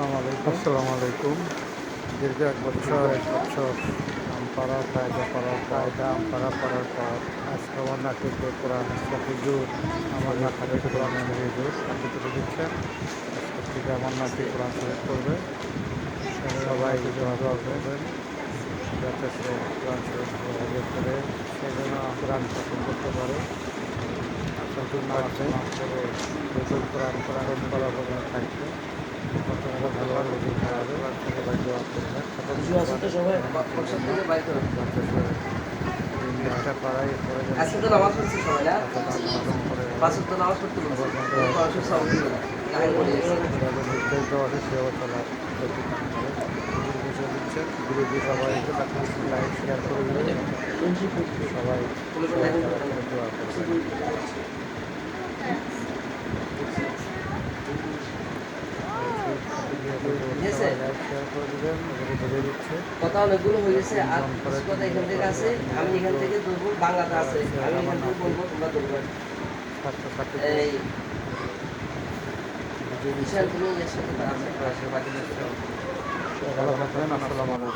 আসসালামু আলাইকুম আসসালামু আলাইকুম দীর্ঘ এক বছর এক বছর আমপাড়া, কায়দা করার কায়দা আমপাড়া করার পর আজকে আমার নাটকে কোরআন হুজুর, আমার নাটকে কোরআন হুজুর নাটকে তুলে দিচ্ছেন। আজকে থেকে আমার নাটকে কোরআন শরীফ করবে সবাই দোয়া করবেন যাতে সে কোরআন শরীফ ভালো করে সে যেন কোরআন পছন্দ করতে পারে। নতুন আছে করে হুজুর কোরআন কোরআন করা থাকবে। সবাই শেয়ার করে সবাই দোয়া করবেন লাইক শেয়ার করে দেবেন এগুলো বুঝে দিচ্ছে কথা অনেকগুলো হয়ে গেছে আর কিছু কথা এখান থেকে আছে আমি এখান থেকে ধরবো বাংলাতে আছে। আমি এখান থেকে বলব তোমরা ধরবে। এই বুঝে দিচ্ছে। বিশাল তুমি এর সাথে আছে। আসসালামু আলাইকুম।